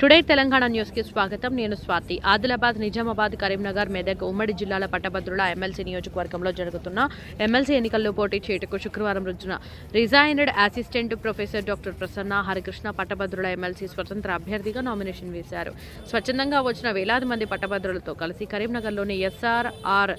Today Telangana న్యూస్కి స్వాగతం. నేను స్వాతి. ఆదిలాబాద్ నిజామాబాద్ కరీంనగర్ మెదక్ ఉమ్మడి జిల్లాల పట్టభద్రుల ఎమ్మెల్సీ నియోజకవర్గంలో జరుగుతున్న ఎమ్మెల్సీ ఎన్నికల్లో పోటీ చేయుటకు శుక్రవారం రోజున resigned assistant professor doctor Prasanna Harikrishna పట్టభద్రుల ఎమ్మెల్సీ స్వతంత్ర అభ్యర్థిగా నామినేషన్ వేశారు. స్వచ్ఛందంగా వచ్చిన వేలాది మంది పట్టభద్రులతో కలిసి కరీంనగర్లోని ఎస్ఆర్ఆర్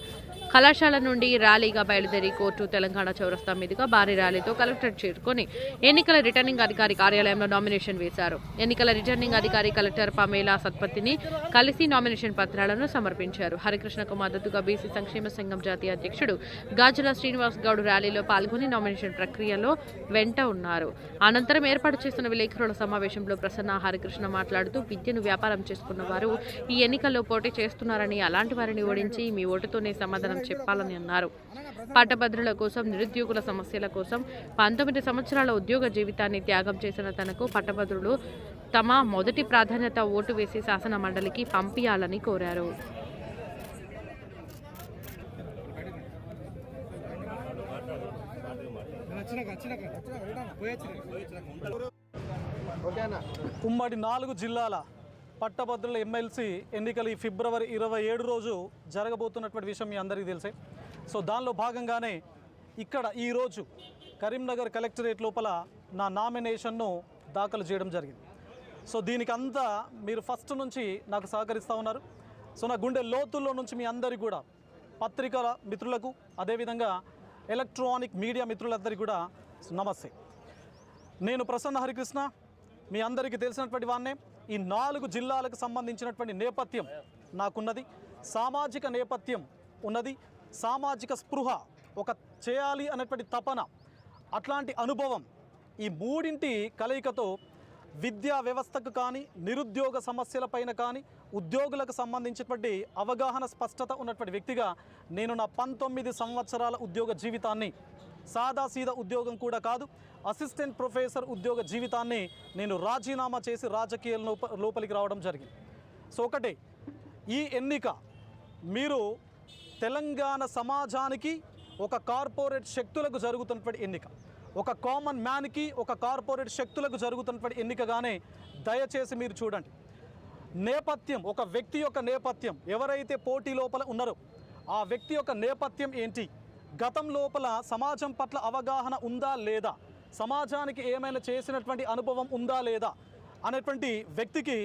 కళాశాల నుండి ర్యాలీగా బయలుదేరి కోర్టు తెలంగాణ చౌరస్తా మీదుగా భారీ ర్యాలీతో కలెక్టరేట్ చేరుకొని ఎన్నికల రిటర్నింగ్ అధికారి కార్యాలయంలో నామినేషన్ వేశారు. ఎన్నికల రిటర్నింగ్ అధికారి కలెక్టర్ పమేలా సత్పతిని కలిసి నామినేషన్ పత్రాలను సమర్పించారు. హరికృష్ణకు మద్దతుగా బీసీ సంక్షేమ సంఘం జాతీయ అధ్యక్షుడు గాజుల శ్రీనివాస్ గౌడ్ ర్యాలీలో పాల్గొని నామినేషన్ ప్రక్రియలో వెంట ఉన్నారు. అనంతరం ఏర్పాటు చేస్తున్న విలేకరుల సమావేశంలో ప్రసన్న హరికృష్ణ మాట్లాడుతూ విద్యను వ్యాపారం చేసుకున్న వారు ఈ ఎన్నికల్లో పోటీ చేస్తున్నారని అలాంటి వారిని ఓడించి మీ ఓటుతోనే సమాధానం చెప్పాలని అన్నారు. పట్టభద్రుల కోసం నిరుద్యోగుల సమస్యల కోసం పంతొమ్మిది సంవత్సరాల ఉద్యోగ జీవితాన్ని త్యాగం చేసిన తనకు పట్టభద్రులు తమ మొదటి ప్రాధాన్యత ఓటు వేసి శాసన మండలికి పంపించాలని కోరారు. ఉమ్మడి నాలుగు జిల్లాల పట్టభద్రుల ఎమ్మెల్సీ ఎన్నికలు ఈ ఫిబ్రవరి ఇరవై ఏడు రోజు జరగబోతున్నటువంటి విషయం మీ అందరికీ తెలిసే. సో దానిలో భాగంగానే ఇక్కడ ఈరోజు కరీంనగర్ కలెక్టరేట్ లోపల నా నామినేషన్ను దాఖలు చేయడం జరిగింది. సో దీనికి అంతా మీరు ఫస్ట్ నుంచి నాకు సహకరిస్తూ ఉన్నారు. సో నా గుండె లోతుల్లో నుంచి మీ అందరికీ కూడా పత్రికల మిత్రులకు అదేవిధంగా ఎలక్ట్రానిక్ మీడియా మిత్రులందరికీ కూడా నమస్తే. నేను ప్రసన్న హరికృష్ణ మీ అందరికీ తెలిసినటువంటి వాన్నే ఈ నాలుగు జిల్లాలకు సంబంధించినటువంటి నేపథ్యం నాకున్నది. సామాజిక నేపథ్యం ఉన్నది. సామాజిక స్పృహ ఒక చేయాలి అనేటువంటి తపన అట్లాంటి అనుభవం ఈ మూడింటి కలయికతో విద్యా వ్యవస్థకు కానీ నిరుద్యోగ సమస్యలపైన కానీ ఉద్యోగులకు సంబంధించినటువంటి అవగాహన స్పష్టత ఉన్నటువంటి వ్యక్తిగా నేను నా పంతొమ్మిది సంవత్సరాల ఉద్యోగ జీవితాన్ని సాదాసీదా ఉద్యోగం కూడా కాదు అసిస్టెంట్ ప్రొఫెసర్ ఉద్యోగ జీవితాన్ని నేను రాజీనామా చేసి రాజకీయాల లోపలికి రావడం జరిగింది. సో ఒకటే ఈ ఎన్నిక మీరు తెలంగాణ సమాజానికి ఒక కార్పొరేట్ శక్తులకు జరుగుతున్నటువంటి ఎన్నిక. ఒక కామన్ మ్యాన్కి ఒక కార్పొరేట్ శక్తులకు జరుగుతున్నటువంటి ఎన్నికగానే దయచేసి మీరు చూడండి. నేపథ్యం ఒక వ్యక్తి యొక్క నేపథ్యం ఎవరైతే పోటీ లోపల ఉన్నారో ఆ వ్యక్తి యొక్క నేపథ్యం ఏంటి? గతం లోపల సమాజం పట్ల అవగాహన ఉందా లేదా? సమాజానికి ఏమైనా చేసినటువంటి అనుభవం ఉందా లేదా అనేటువంటి వ్యక్తికి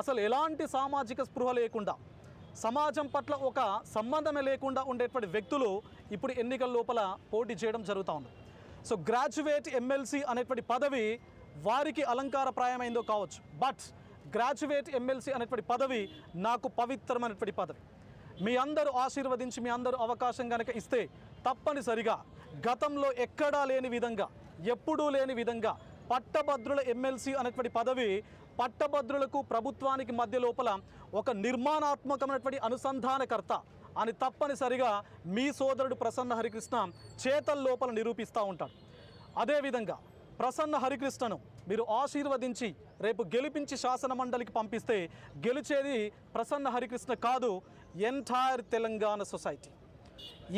అసలు ఎలాంటి సామాజిక స్పృహ లేకుండా సమాజం పట్ల ఒక సంబంధమే లేకుండా ఉండేటువంటి వ్యక్తులు ఇప్పుడు ఎన్నికల లోపల పోటీ చేయడం జరుగుతూ ఉంది. సో గ్రాడ్యుయేట్ ఎమ్మెల్సీ అనేటువంటి పదవి వారికి అలంకారప్రాయమైందో కావచ్చు బట్ గ్రాడ్యుయేట్ ఎమ్మెల్సీ అనేటువంటి పదవి నాకు పవిత్రమైనటువంటి పదవి. మీ అందరూ ఆశీర్వదించి మీ అందరూ అవకాశం కనుక ఇస్తే తప్పనిసరిగా గతంలో ఎక్కడా లేని విధంగా ఎప్పుడూ లేని విధంగా పట్టభద్రుల ఎమ్మెల్సీ అనేటువంటి పదవి పట్టభద్రులకు ప్రభుత్వానికి మధ్య లోపల ఒక నిర్మాణాత్మకమైనటువంటి అనుసంధానకర్త అని తప్పనిసరిగా మీ సోదరుడు ప్రసన్న హరికృష్ణ చేతల లోపల నిరూపిస్తూ ఉంటాడు. అదేవిధంగా ప్రసన్న హరికృష్ణను మీరు ఆశీర్వదించి రేపు గెలిపించి శాసన మండలికి పంపిస్తే గెలిచేది ప్రసన్న హరికృష్ణ కాదు ఎంటైర్ తెలంగాణ సొసైటీ.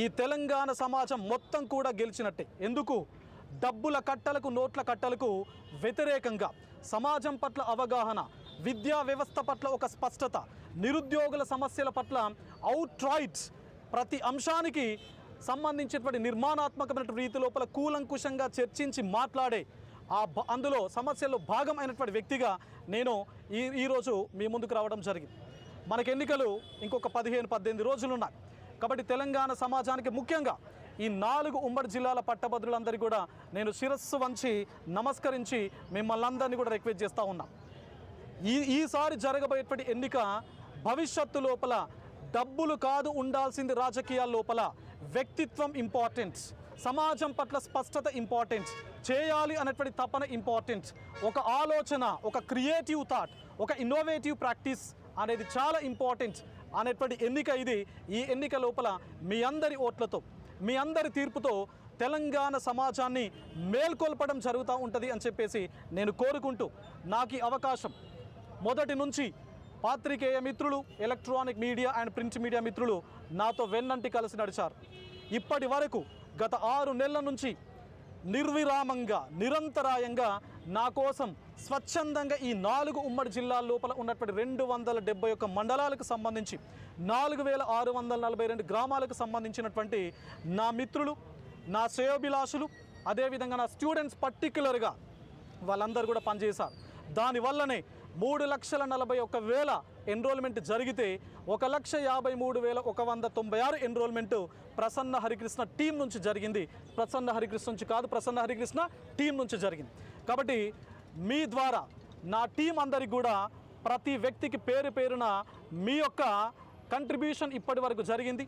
ఈ తెలంగాణ సమాజం మొత్తం కూడా గెలిచినట్టే. ఎందుకు? డబ్బుల కట్టలకు నోట్ల కట్టలకు వ్యతిరేకంగా సమాజం పట్ల అవగాహన విద్యా వ్యవస్థ పట్ల ఒక స్పష్టత నిరుద్యోగుల సమస్యల పట్ల అవుట్ రైట్ ప్రతి అంశానికి సంబంధించినటువంటి నిర్మాణాత్మకమైన రీతి లోపల కూలంకుషంగా చర్చించి మాట్లాడే ఆ అందులో సమస్యల్లో భాగం అయినటువంటి వ్యక్తిగా నేను ఈ ఈరోజు మీ ముందుకు రావడం జరిగింది. మనకి ఎన్నికలు ఇంకొక పదిహేను పద్దెనిమిది రోజులు ఉన్నాయి కాబట్టి తెలంగాణ సమాజానికి ముఖ్యంగా ఈ నాలుగు ఉమ్మడి జిల్లాల పట్టభద్రులందరికీ కూడా నేను శిరస్సు వంచి నమస్కరించి మిమ్మల్ని అందరినీ కూడా రిక్వెస్ట్ చేస్తూ ఉన్నా. ఈ ఈసారి జరగబోయేటువంటి ఎన్నిక భవిష్యత్తు లోపల డబ్బులు కాదు ఉండాల్సింది రాజకీయాల లోపల వ్యక్తిత్వం ఇంపార్టెంట్. సమాజం పట్ల స్పష్టత ఇంపార్టెంట్. చేయాలి అనేటువంటి తపన ఇంపార్టెంట్. ఒక ఆలోచన ఒక క్రియేటివ్ థాట్ ఒక ఇన్నోవేటివ్ ప్రాక్టీస్ అనేది చాలా ఇంపార్టెంట్ అనేటువంటి ఎన్నిక ఇది. ఈ ఎన్నిక లోపల మీ అందరి ఓట్లతో మీ అందరి తీర్పుతో తెలంగాణ సమాజాన్ని మేల్కొల్పడం జరుగుతూ ఉంటుంది అని చెప్పేసి నేను కోరుకుంటూ నాకు ఈ అవకాశం. మొదటి నుంచి పాత్రికేయ మిత్రులు electronic media and print media మిత్రులు నాతో వెన్నంటి కలిసి నడిచారు. ఇప్పటి వరకు గత ఆరు నెలల నుంచి నిర్విరామంగా నిరంతరాయంగా నా కోసం స్వచ్ఛందంగా ఈ నాలుగు ఉమ్మడి జిల్లాల లోపల ఉన్నటువంటి రెండు వందల డెబ్బై ఒక్క మండలాలకు సంబంధించి నాలుగు వేల ఆరు వందల నలభై రెండు గ్రామాలకు సంబంధించినటువంటి నా మిత్రులు నా శ్రేయోభిలాషులు అదేవిధంగా నా స్టూడెంట్స్ పర్టిక్యులర్గా వాళ్ళందరూ కూడా పనిచేశారు. దానివల్లనే మూడు లక్షల నలభై ఒక్క వేల ఎన్రోల్మెంట్ జరిగితే ఒక లక్ష యాభై మూడు వేల ఒక వంద తొంభై ఆరు ఎన్రోల్మెంట్ ప్రసన్న హరికృష్ణ టీం నుంచి జరిగింది. ప్రసన్న హరికృష్ణ నుంచి కాదు ప్రసన్న హరికృష్ణ టీం నుంచి జరిగింది. కాబట్టి మీ ద్వారా నా టీం అందరికి కూడా ప్రతి వ్యక్తికి పేరు పేరున మీ యొక్క కంట్రిబ్యూషన్ ఇప్పటి వరకు జరిగింది.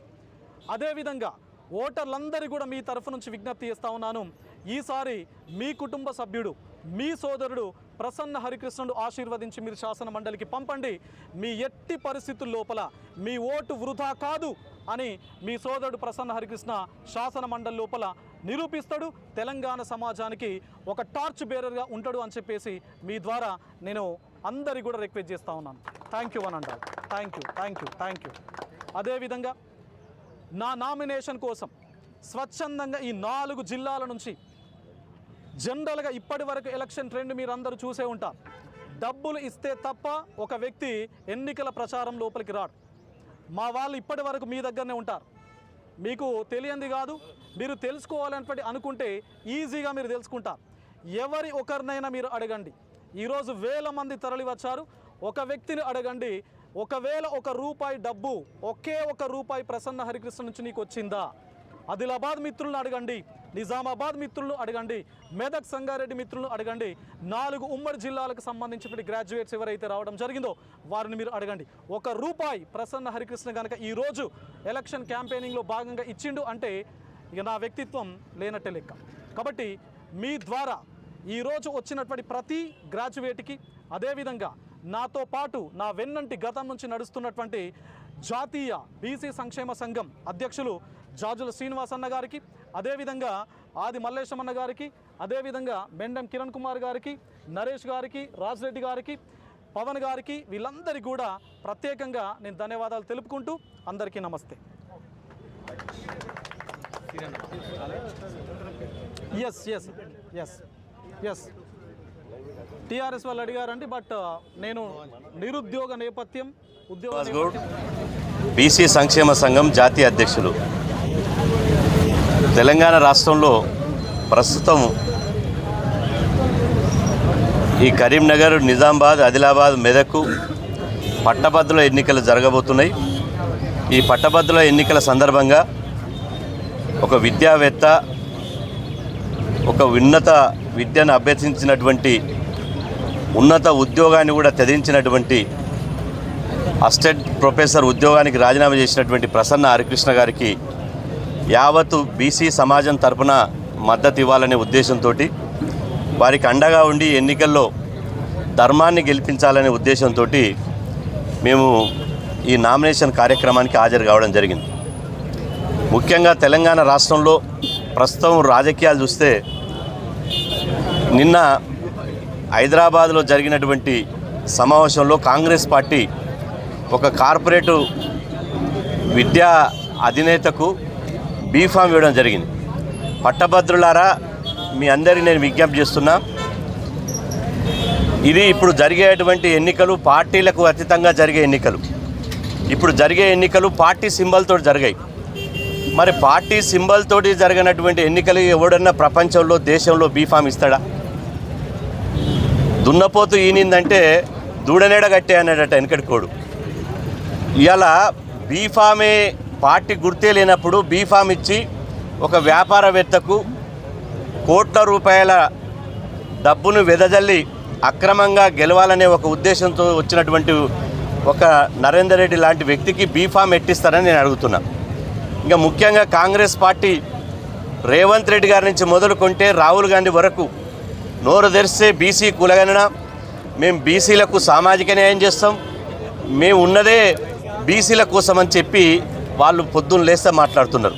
అదేవిధంగా ఓటర్లందరి కూడా మీ తరఫు నుంచి విజ్ఞప్తి చేస్తూ ఉన్నాను. ఈసారి మీ కుటుంబ సభ్యుడు మీ సోదరుడు ప్రసన్న హరికృష్ణుడు ఆశీర్వదించి మీరు శాసన మండలికి పంపండి. మీ ఎట్టి పరిస్థితుల లోపల మీ ఓటు వృధా కాదు అని మీ సోదరుడు ప్రసన్న హరికృష్ణ శాసన మండలి లోపల నిరూపిస్తాడు. తెలంగాణ సమాజానికి ఒక టార్చ్ బేరర్గా ఉంటాడు అని చెప్పేసి మీ ద్వారా నేను అందరి కూడా రిక్వెస్ట్ చేస్తా ఉన్నాను. థ్యాంక్ యూ అని అంటారు thank you thank you thank you. అదేవిధంగా నా నామినేషన్ కోసం స్వచ్ఛందంగా ఈ నాలుగు జిల్లాల నుంచి జనరల్గా ఇప్పటి వరకు ఎలక్షన్ ట్రెండ్ మీరు అందరూ చూసే ఉంటారు డబ్బులు ఇస్తే తప్ప ఒక వ్యక్తి ఎన్నికల ప్రచారం లోపలికి రాడు. మా వాళ్ళు ఇప్పటి వరకు మీ దగ్గరనే ఉంటారు. మీకు తెలియంది కాదు. మీరు తెలుసుకోవాలన్నటువంటి అనుకుంటే ఈజీగా మీరు తెలుసుకుంటారు ఎవరి ఒకరినైనా మీరు అడగండి. ఈరోజు వేల మంది తరలి వచ్చారు. ఒక వ్యక్తిని అడగండి. ఒకవేళ ఒక రూపాయి డబ్బు ఒకే ఒక రూపాయి ప్రసన్న హరికృష్ణ నుంచి నీకు వచ్చిందా? ఆదిలాబాద్ మిత్రులను అడగండి. నిజామాబాద్ మిత్రులను అడగండి. మెదక్ సంగారెడ్డి మిత్రులను అడగండి. నాలుగు ఉమ్మడి జిల్లాలకు సంబంధించిన గ్రాడ్యుయేట్స్ ఎవరైతే రావడం జరిగిందో వారిని మీరు అడగండి. ఒక రూపాయి ప్రసన్న హరికృష్ణ కనుక ఈరోజు ఎలక్షన్ క్యాంపెయినింగ్లో భాగంగా ఇచ్చిండు అంటే ఇక నా వ్యక్తిత్వం లేనట్టే లెక్క. కాబట్టి మీ ద్వారా ఈరోజు వచ్చినటువంటి ప్రతి గ్రాడ్యుయేట్కి అదేవిధంగా నాతో పాటు నా వెన్నంటి గతం నుంచి నడుస్తున్నటువంటి జాతీయ బీసీ సంక్షేమ సంఘం అధ్యక్షులు జాజుల శ్రీనివాస్ అన్న గారికి అదేవిధంగా ఆది మల్లేశమన్న గారికి అదేవిధంగా మెండం కిరణ్ కుమార్ గారికి నరేష్ గారికి రాజ్రెడ్డి గారికి పవన్ గారికి వీళ్ళందరికీ కూడా ప్రత్యేకంగా నేను ధన్యవాదాలు తెలుపుకుంటూ అందరికీ నమస్తే. S S S S TRS వాళ్ళు అడిగారండి బట్ నేను నిరుద్యోగ నేపథ్యం ఉద్యోగ బీసీ సంక్షేమ సంఘం జాతీయ అధ్యక్షులు. తెలంగాణ రాష్ట్రంలో ప్రస్తుతం ఈ కరీంనగర్ నిజామాబాద్ ఆదిలాబాద్ మెదక్ పట్టభద్రుల ఎన్నికలు జరగబోతున్నాయి. ఈ పట్టభద్రుల ఎన్నికల సందర్భంగా ఒక విద్యావేత్త ఒక ఉన్నత విద్యను అభ్యసించినటువంటి ఉన్నత ఉద్యోగాన్ని కూడా త్యజించినటువంటి అసిస్టెంట్ ప్రొఫెసర్ ఉద్యోగానికి రాజీనామా చేసినటువంటి ప్రసన్న హరికృష్ణ గారికి యావత్తు బీసీ సమాజం తరపున మద్దతు ఇవ్వాలనే ఉద్దేశంతో వారికి అండగా ఉండి ఎన్నికల్లో ధర్మాన్ని గెలిపించాలనే ఉద్దేశంతో మేము ఈ నామినేషన్ కార్యక్రమానికి హాజరు కావడం జరిగింది. ముఖ్యంగా తెలంగాణ రాష్ట్రంలో ప్రస్తుతం రాజకీయాలు చూస్తే నిన్న హైదరాబాద్లో జరిగినటువంటి సమావేశంలో కాంగ్రెస్ పార్టీ ఒక కార్పొరేటు విద్యా అధినేతకు బీఫామ్ ఇవ్వడం జరిగింది. పట్టభద్రులారా మీ అందరినీ నేను విజ్ఞప్తి చేస్తున్నా ఇది ఇప్పుడు జరిగేటువంటి ఎన్నికలు పార్టీలకు అతీతంగా జరిగే ఎన్నికలు. ఇప్పుడు జరిగే ఎన్నికలు పార్టీ సింబల్తో జరిగాయి. మరి పార్టీ సింబల్ తోటి జరిగినటువంటి ఎన్నికలు ఎవడన్నా ప్రపంచంలో దేశంలో బీఫామ్ ఇస్తాడా? దున్నపోతు ఈనిందంటే దూడనేడ కట్టే అనేటట్టు వెనకటి కోడు ఇలా బీఫామే పార్టీ గుర్తే లేనప్పుడు బీఫామ్ ఇచ్చి ఒక వ్యాపారవేత్తకు కోట్ల రూపాయల డబ్బును వెదజల్లి అక్రమంగా గెలవాలనే ఒక ఉద్దేశంతో వచ్చినటువంటి ఒక నరేందర్ రెడ్డి లాంటి వ్యక్తికి బీఫామ్ ఎట్టిస్తారని నేను అడుగుతున్నాను ఇంకా ముఖ్యంగా కాంగ్రెస్ పార్టీ రేవంత్ రెడ్డి గారి నుంచి మొదలుకుంటే రాహుల్ గాంధీ వరకు నోరు తెరిస్తే బీసీ కులగణన. మేము బీసీలకు సామాజిక న్యాయం చేస్తాం. మేము ఉన్నదే బీసీల కోసం అని చెప్పి వాళ్ళు పొద్దున్న లేస్తే మాట్లాడుతున్నారు.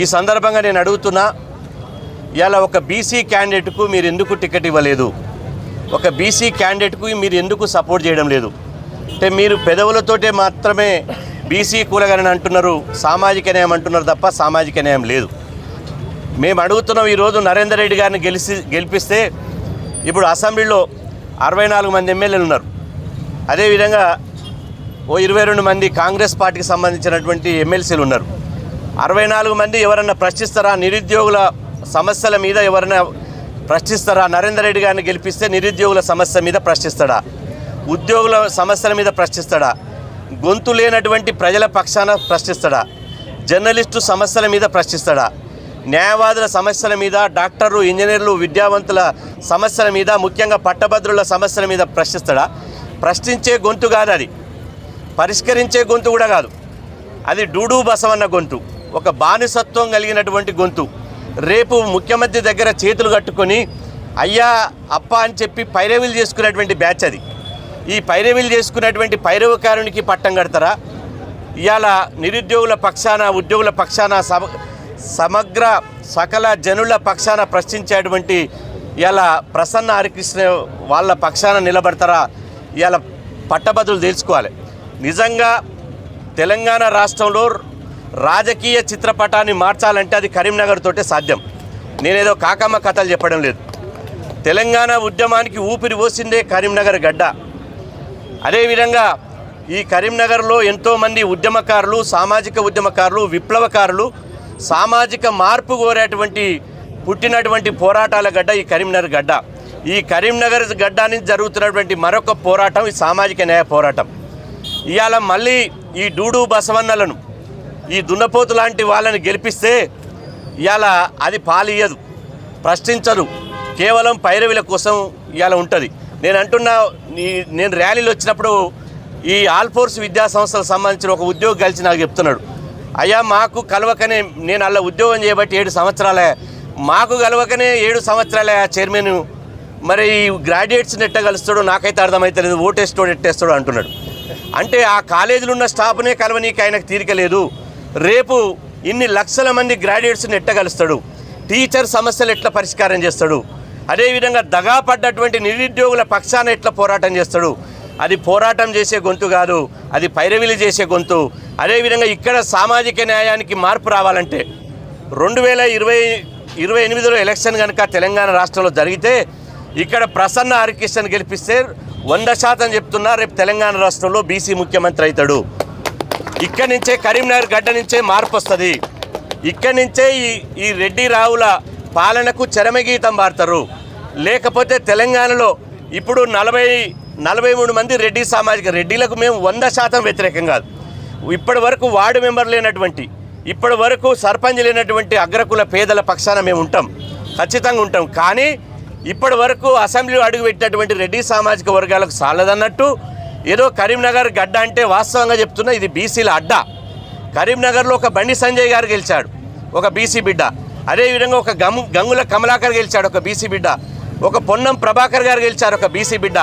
ఈ సందర్భంగా నేను అడుగుతున్నా ఇలా ఒక బీసీ క్యాండిడేట్కు మీరు ఎందుకు టికెట్ ఇవ్వలేదు? ఒక బీసీ క్యాండిడేట్కు మీరు ఎందుకు సపోర్ట్ చేయడం లేదు? అంటే మీరు పెదవులతోటే మాత్రమే బీసీ కూలగనని అంటున్నారు సామాజిక న్యాయం అంటున్నారు తప్ప సామాజిక న్యాయం లేదు. మేము అడుగుతున్నాం ఈరోజు నరేందర్ రెడ్డి గారిని గెలిచి గెలిపిస్తే ఇప్పుడు అసెంబ్లీలో అరవై నాలుగు మంది ఎమ్మెల్యేలు ఉన్నారు. అదేవిధంగా ఓ ఇరవై రెండు మంది కాంగ్రెస్ పార్టీకి సంబంధించినటువంటి ఎమ్మెల్సీలు ఉన్నారు. అరవై నాలుగు మంది ఎవరన్నా ప్రశ్నిస్తారా? నిరుద్యోగుల సమస్యల మీద ఎవరైనా ప్రశ్నిస్తారా? నరేందర్ రెడ్డి గారిని గెలిపిస్తే నిరుద్యోగుల సమస్య మీద ప్రశ్నిస్తాడా? ఉద్యోగుల సమస్యల మీద ప్రశ్నిస్తాడా? గొంతు లేనటువంటి ప్రజల పక్షాన ప్రశ్నిస్తాడా? జర్నలిస్టు సమస్యల మీద ప్రశ్నిస్తాడా? న్యాయవాదుల సమస్యల మీద డాక్టర్లు ఇంజనీర్లు విద్యావంతుల సమస్యల మీద ముఖ్యంగా పట్టభద్రుల సమస్యల మీద ప్రశ్నిస్తాడా? ప్రశ్నించే గొంతు కాదు అది. పరిష్కరించే గొంతు కూడా కాదు. అది డూడు బసవన్న గొంతు. ఒక బానిసత్వం కలిగినటువంటి గొంతు. రేపు ముఖ్యమంత్రి దగ్గర చేతులు కట్టుకొని అయ్యా అప్ప అని చెప్పి పైరవీలు చేసుకునేటువంటి బ్యాచ్ అది. ఈ పైరవీలు చేసుకున్నటువంటి పైరవకారునికి పట్టం కడతారా? ఇవాళ నిరుద్యోగుల పక్షాన ఉద్యోగుల పక్షాన సమగ్ర సకల జనుల పక్షాన ప్రశ్నించేటువంటి ఇలా ప్రసన్న హరికృష్ణ వాళ్ళ పక్షాన నిలబడతారా? ఇవాళ పట్టభద్రులు తెలుసుకోవాలి. నిజంగా తెలంగాణ రాష్ట్రంలో రాజకీయ చిత్రపటాన్ని మార్చాలంటే అది కరీంనగర్ తోటే సాధ్యం. నేనేదో కాకమ్మ కథలు చెప్పడం లేదు. తెలంగాణ ఉద్యమానికి ఊపిరి పోసిందే కరీంనగర్ గడ్డ. అదేవిధంగా ఈ కరీంనగర్లో ఎంతోమంది ఉద్యమకారులు సామాజిక ఉద్యమకారులు విప్లవకారులు సామాజిక మార్పు కోరేటువంటి పుట్టినటువంటి పోరాటాల గడ్డ ఈ కరీంనగర్ గడ్డ. ఈ కరీంనగర్ గడ్డ నుంచి జరుగుతున్నటువంటి మరొక పోరాటం ఈ సామాజిక న్యాయ పోరాటం. ఇవాళ మళ్ళీ ఈ డూడు బసవన్నలను ఈ దున్నపోతు లాంటి వాళ్ళని గెలిపిస్తే ఇవాళ అది పాలియ్యదు ప్రశ్నించదు. కేవలం పైరవిల కోసం ఇవాళ ఉంటుంది. నేను అంటున్నా నీ- నేను ర్యాలీలు వచ్చినప్పుడు ఈ ఆల్ఫోర్స్ విద్యా సంస్థలకు సంబంధించిన ఒక ఉద్యోగి కలిసి నాకు చెప్తున్నాడు. అయ్యా మాకు కలవకనే నేను అలా ఉద్యోగం చేయబట్టి ఏడు సంవత్సరాలే. మాకు కలవకనే ఏడు సంవత్సరాలే ఆ చైర్మన్. మరి ఈ గ్రాడ్యుయేట్స్ని ఎట్ట కలుస్తాడో నాకైతే అర్థమవుతలేదు ఓటేస్తాడు ఎట్టేస్తాడు అంటున్నాడు. అంటే ఆ కాలేజీలో ఉన్న స్టాఫ్నే కలవనీకి ఆయనకు తీరిక లేదు. రేపు ఇన్ని లక్షల మంది గ్రాడ్యుయేట్స్ని ఎట్ట కలుస్తాడు. టీచర్ సమస్యలు ఎట్లా పరిష్కారం చేస్తాడు? అదేవిధంగా దగా పడ్డటువంటి నిరుద్యోగుల పక్షాన ఎట్లా పోరాటం చేస్తాడు? అది పోరాటం చేసే గొంతు కాదు అది పైరవిలు చేసే గొంతు. అదేవిధంగా ఇక్కడ సామాజిక న్యాయానికి మార్పు రావాలంటే రెండు వేల ఇరవై ఇరవై ఎనిమిదిలో ఎలక్షన్ కనుక తెలంగాణ రాష్ట్రంలో జరిగితే ఇక్కడ ప్రసన్న హరికృష్ణన్ గెలిపిస్తే వంద శాతం చెప్తున్నా రేపు తెలంగాణ రాష్ట్రంలో బీసీ ముఖ్యమంత్రి అవుతాడు. ఇక్కడి నుంచే కరీంనగర్ గడ్డ నుంచే మార్పు వస్తుంది. ఇక్కడి నుంచే ఈ ఈ రెడ్డి రావుల పాలనకు చరమగీతం పాడతారు లేకపోతే తెలంగాణలో ఇప్పుడు నలభై నలభై మూడు మంది రెడ్డి సామాజిక రెడ్డిలకు మేము వంద శాతం వ్యతిరేకం కాదు. ఇప్పటి వరకు వార్డు మెంబర్ లేనటువంటి ఇప్పటి వరకు సర్పంచ్ లేనటువంటి అగ్రకుల పేదల పక్షాన మేము ఉంటాం. ఖచ్చితంగా ఉంటాం. కానీ ఇప్పటి వరకు అసెంబ్లీలో అడుగుపెట్టినటువంటి రెడ్డి సామాజిక వర్గాలకు సాలదన్నట్టు ఏదో కరీంనగర్ గడ్డ అంటే వాస్తవంగా చెప్తున్నా ఇది బీసీల అడ్డా. కరీంనగర్లో ఒక బండి సంజయ్ గారు గెలిచాడు. ఒక బీసీ బిడ్డ. అదేవిధంగా ఒక గము గంగుల కమలాకర్ గెలిచాడు ఒక బీసీ బిడ్డ. ఒక పొన్నం ప్రభాకర్ గారు గెలిచారు ఒక బీసీ బిడ్డ.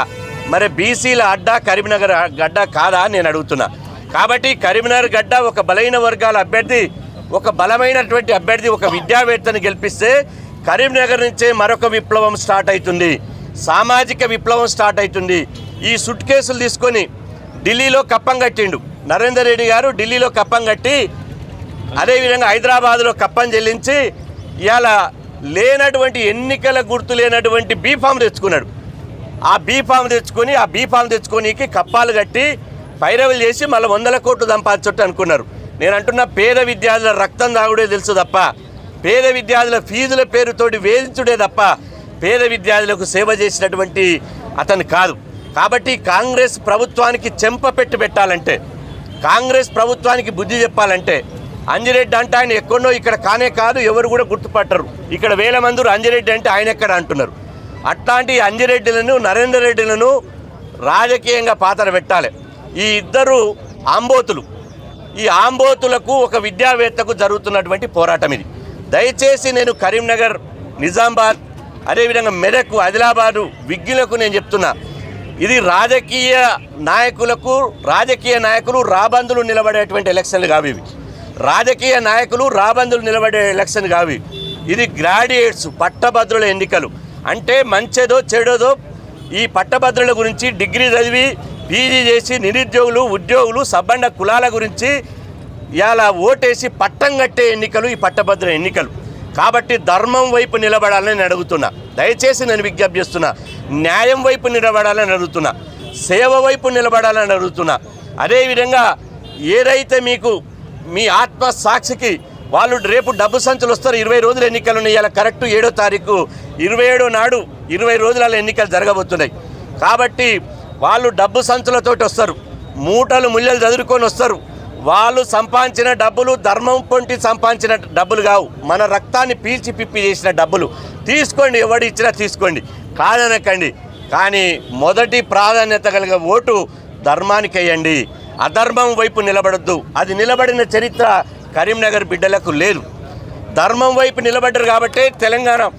మరి బీసీల అడ్డా కరీంనగర్ గడ్డ కాదా అని నేను అడుగుతున్నా. కాబట్టి కరీంనగర్ గడ్డ ఒక బలహీన వర్గాల అభ్యర్థి ఒక బలమైనటువంటి అభ్యర్థి ఒక విద్యావేత్తని గెలిపిస్తే కరీంనగర్ నుంచే మరొక విప్లవం స్టార్ట్ అవుతుంది సామాజిక విప్లవం స్టార్ట్ అవుతుంది ఈ సుట్ కేసులు తీసుకొని ఢిల్లీలో కప్పం కట్టిండు. నరేందర్ రెడ్డి గారు ఢిల్లీలో కప్పం కట్టి అదేవిధంగా హైదరాబాద్లో కప్పం చెల్లించి ఇలా లేనటువంటి ఎన్నికల గుర్తు లేనటువంటి బీఫామ్ తెచ్చుకున్నాడు. ఆ బీఫామ్ తెచ్చుకొని ఆ బీఫామ్ తెచ్చుకోనికి కప్పాలు కట్టి పైరవులు చేసి మళ్ళీ వందల కోట్లు సంపాదించట్టు అనుకున్నారు. నేను అంటున్న పేద విద్యార్థుల రక్తం తాగుడే తెలుసు తప్ప పేద విద్యార్థుల ఫీజుల పేరుతోటి వేధించుడే తప్ప పేద విద్యార్థులకు సేవ చేసినటువంటి అతను కాదు. కాబట్టి కాంగ్రెస్ ప్రభుత్వానికి చెంప పెట్టాలంటే కాంగ్రెస్ ప్రభుత్వానికి బుద్ధి చెప్పాలంటే అంజిరెడ్డి అంటే ఆయన ఎక్కడో ఇక్కడ కానే కాదు ఎవరు కూడా గుర్తుపట్టరు. ఇక్కడ వేల మంది అంజిరెడ్డి అంటే ఆయన ఎక్కడ అంటున్నారు. అట్లాంటి అంజిరెడ్డిలను నరేందర్ రెడ్డిలను రాజకీయంగా పాత్ర పెట్టాలి. ఈ ఇద్దరు ఆంబోతులు. ఈ ఆంబోతులకు ఒక విద్యావేత్తకు జరుగుతున్నటువంటి పోరాటం ఇది. దయచేసి నేను కరీంనగర్ నిజామాబాద్ అదేవిధంగా మెదక్ ఆదిలాబాదు విగ్గిలకు నేను చెప్తున్నా. ఇది రాజకీయ నాయకులకు రాజకీయ నాయకులు రాబందులు నిలబడేటువంటి ఎలక్షన్లు కావు ఇవి. రాజకీయ నాయకులు రాబందులు నిలబడే ఎలక్షన్ కావి ఇది గ్రాడ్యుయేట్స్ పట్టభద్రుల ఎన్నికలు. అంటే మంచేదో చెడోదో ఈ పట్టభద్రుల గురించి డిగ్రీ చదివి పీజీ చేసి నిరుద్యోగులు ఉద్యోగులు సబ్బండ కులాల గురించి ఇలా ఓటేసి పట్టం కట్టే ఎన్నికలు ఈ పట్టభద్ర ఎన్నికలు. కాబట్టి ధర్మం వైపు నిలబడాలని అడుగుతున్నా. దయచేసి నేను విజ్ఞప్తి చేస్తున్నా న్యాయం వైపు నిలబడాలని అడుగుతున్నా. సేవ వైపు నిలబడాలని అడుగుతున్నా. అదేవిధంగా ఏదైతే మీకు మీ ఆత్మ సాక్షికి వాళ్ళు రేపు డబ్బు సంచులు వస్తారు. ఇరవై రోజులు ఎన్నికలు ఉన్నాయి. ఇలా కరెక్ట్ ఏడో తారీఖు ఇరవై ఏడో నాడు ఇరవై రోజుల ఎన్నికలు జరగబోతున్నాయి. కాబట్టి వాళ్ళు డబ్బు సంచులతోటి వస్తారు. మూటలు ముళ్ళలు చదువుకొని వస్తారు. వాళ్ళు సంపాదించిన డబ్బులు ధర్మం పొంటి సంపాదించిన డబ్బులు కావు. మన రక్తాన్ని పీల్చి పిప్పి చేసిన డబ్బులు. తీసుకోండి ఎవడు ఇచ్చినా తీసుకోండి. కాదనకండి. కానీ మొదటి ప్రాధాన్యత కలిగే ఓటు ధర్మానికేయండి అధర్మం వైపు నిలబడద్దు. అది నిలబడిన చరిత్ర కరీంనగర్ బిడ్డలకు లేదు. ధర్మం వైపు నిలబడ్డారు కాబట్టే తెలంగాణ.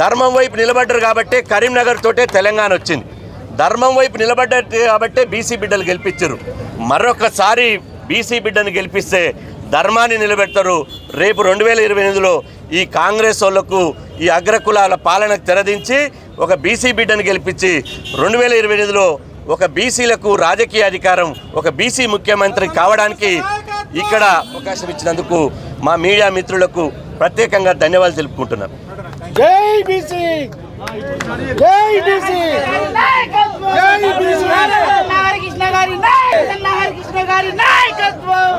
ధర్మం వైపు నిలబడ్డారు కాబట్టే కరీంనగర్ తోటే తెలంగాణ వచ్చింది. ధర్మం వైపు నిలబడ్డారు కాబట్టే బీసీ బిడ్డలు గెలిపించరు. మరొకసారి బీసీ బిడ్డను గెలిపిస్తే ధర్మాన్ని నిలబెడతారు. రేపు రెండు వేల ఇరవై ఎనిమిదిలో ఈ కాంగ్రెస్ వాళ్ళకు ఈ అగ్రకులాల పాలనకు తెరదించి ఒక బీసీ బిడ్డను గెలిపించి రెండు వేల ఇరవై ఎనిమిదిలో ఒక బీసీలకు రాజకీయ అధికారం ఒక బీసీ ముఖ్యమంత్రి కావడానికి ఇక్కడ అవకాశం ఇచ్చినందుకు మా మీడియా మిత్రులకు ప్రత్యేకంగా ధన్యవాదాలు తెలుపుకుంటున్నాను. నాయకత్వం